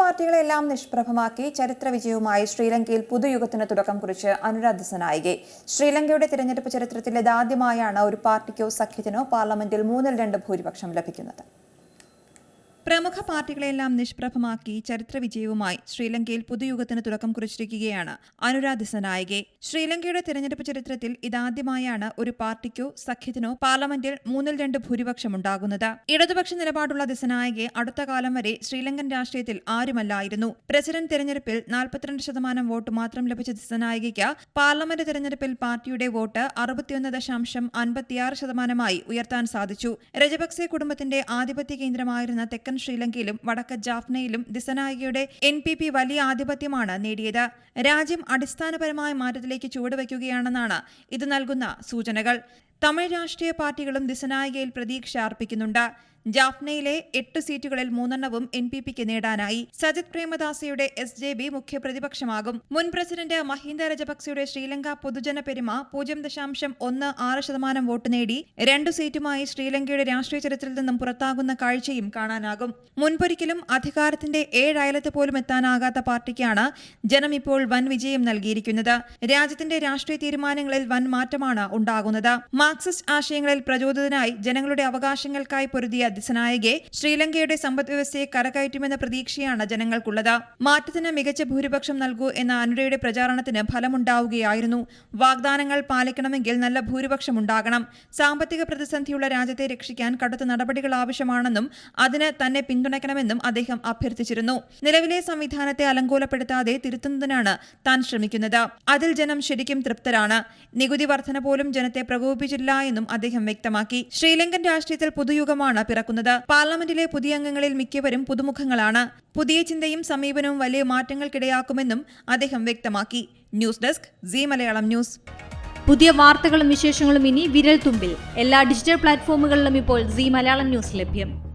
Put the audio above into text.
പാർട്ടികളെല്ലാം നിഷ്പ്രഭമാക്കി ചരിത്ര വിജയവുമായി ശ്രീലങ്കയിൽ പുതുയുഗത്തിന് തുടക്കം കുറിച്ച് അനുരാധ സനായികെ. ശ്രീലങ്കയുടെ തിരഞ്ഞെടുപ്പ് ചരിത്രത്തിൽ ഇതാദ്യമായാണ് ഒരു പാർട്ടിക്കോ സഖ്യത്തിനോ പാർലമെന്റിൽ മൂന്നിൽ രണ്ട് ഭൂരിപക്ഷം ലഭിക്കുന്നത്. പ്രമുഖ പാർട്ടികളെല്ലാം നിഷ്പ്രഭമാക്കി ചരിത്ര വിജയവുമായി ശ്രീലങ്കയിൽ പുതുയുഗത്തിന് തുടക്കം കുറിച്ചിരിക്കുകയാണ് അനുരാധ സനായികെ. ശ്രീലങ്കയുടെ തെരഞ്ഞെടുപ്പ് ചരിത്രത്തിൽ ഇതാദ്യമായാണ് ഒരു പാർട്ടിക്കോ സഖ്യത്തിനോ പാർലമെന്റിൽ മൂന്നിൽ രണ്ട് ഭൂരിപക്ഷം ഉണ്ടാകുന്നത് ഇടതുപക്ഷ നിലപാടുള്ള ദിസനായികെ അടുത്ത കാലം വരെ ശ്രീലങ്കൻ രാഷ്ട്രീയത്തിൽ ആരുമല്ലായിരുന്നു. പ്രസിഡന്റ് തെരഞ്ഞെടുപ്പിൽ നാൽപ്പത്തിരണ്ട് ശതമാനം വോട്ട് മാത്രം ലഭിച്ച ദിസനായികയ്ക്ക് പാർലമെന്റ് തെരഞ്ഞെടുപ്പിൽ പാർട്ടിയുടെ വോട്ട് അറുപത്തിയൊന്ന് ദശാംശം അൻപത്തിയാറ് ശതമാനമായി ഉയർത്താൻ സാധിച്ചു. രജപക്സെ കുടുംബത്തിന്റെ ആധിപത്യ കേന്ദ്രമായിരുന്ന തെക്കൻ ശ്രീലങ്കയിലും വടക്ക് ജാഫ്നയിലും ദിസനായികയുടെ എൻ പി പി വലിയ ആധിപത്യമാണ് നേടിയത്. രാജ്യം അടിസ്ഥാനപരമായ മാറ്റത്തിലേക്ക് ചുവടുവയ്ക്കുകയാണെന്നാണ് ഇത് നൽകുന്ന സൂചനകൾ. തമിഴ് രാഷ്ട്രീയ പാർട്ടികളും ദിസനായികയിൽ പ്രതീക്ഷ അർപ്പിക്കുന്നുണ്ട്. ജാഫ്നയിലെ എട്ട് സീറ്റുകളിൽ മൂന്നെണ്ണവും എൻ പി പിക്ക് നേടാനായി സജിത് പ്രേമദാസയുടെ എസ് ജെ ബി മുഖ്യ പ്രതിപക്ഷമാകും. മുൻ പ്രസിഡന്റ് മഹീന്ദ രജപക്സെയുടെ ശ്രീലങ്ക പൊതുജന പെരുമ പൂജ്യം ദശാംശം ഒന്ന് ആറ് ശതമാനം വോട്ട് നേടി രണ്ടു സീറ്റുമായി ശ്രീലങ്കയുടെ രാഷ്ട്രീയ ചരിത്രത്തിൽ നിന്നും പുറത്താകുന്ന കാഴ്ചയും കാണാനാകും. മുൻപൊരിക്കലും അധികാരത്തിന്റെ ഏഴയലത്ത് പോലും എത്താനാകാത്ത പാർട്ടിക്കാണ് ജനം ഇപ്പോൾ വൻ വിജയം നൽകിയിരിക്കുന്നത്. രാജ്യത്തിന്റെ രാഷ്ട്രീയ തീരുമാനങ്ങളിൽ വൻ മാറ്റമാണ് ഉണ്ടാകുന്നത്. മാർക്സിസ്റ്റ് ആശയങ്ങളിൽ പ്രചോദിതനായി ജനങ്ങളുടെ അവകാശങ്ങൾക്കായി പൊരുതിയ ദിസനായകെ ശ്രീലങ്കയുടെ സമ്പദ് വ്യവസ്ഥയെ കരകയറ്റുമെന്ന പ്രതീക്ഷയാണ് ജനങ്ങൾക്കുള്ളത്. മാറ്റത്തിന് മികച്ച ഭൂരിപക്ഷം നൽകൂ എന്ന അനുരയുടെ പ്രചാരണത്തിന് ഫലമുണ്ടാവുകയായിരുന്നു. വാഗ്ദാനങ്ങൾ പാലിക്കണമെങ്കിൽ നല്ല ഭൂരിപക്ഷം ഉണ്ടാകണം. സാമ്പത്തിക പ്രതിസന്ധിയുള്ള രാജ്യത്തെ രക്ഷിക്കാൻ കടുത്ത നടപടികൾ ആവശ്യമാണെന്നും അതിന് തന്നെ പിന്തുണയ്ക്കണമെന്നും അദ്ദേഹം അഭ്യർത്ഥിച്ചിരുന്നു. നിലവിലെ സംവിധാനത്തെ അലങ്കോലപ്പെടുത്താതെ തിരുത്തുന്നതിനാണ് താൻ ശ്രമിക്കുന്നത്. അതിൽ ജനം ശരിക്കും തൃപ്തരാണ്. നികുതി വർധന പോലും ജനത്തെ പ്രകോപിപ്പിച്ചില്ല എന്നും അദ്ദേഹം വ്യക്തമാക്കി. ശ്രീലങ്കൻ രാഷ്ട്രീയത്തിൽ പുതുയുഗമാണ് പിറക്കുന്നത്. പാർലമെന്റിലെ പുതിയ അംഗങ്ങളിൽ മിക്കവരും പുതുമുഖങ്ങളാണ്. പുതിയ ചിന്തയും സമീപനവും വലിയ മാറ്റങ്ങൾക്കിടയാക്കുമെന്നും അദ്ദേഹം വ്യക്തമാക്കി. News desk C Malayalam news. പുതിയ വാർത്തകളും വിശേഷങ്ങളും ഇനി വിരൽ തുമ്പിൽ എല്ലാ ഡിജിറ്റൽ പ്ലാറ്റ്ഫോമുകളിലും ഇപ്പോൾ സി മലയാളം ന്യൂസ് ലഭ്യം.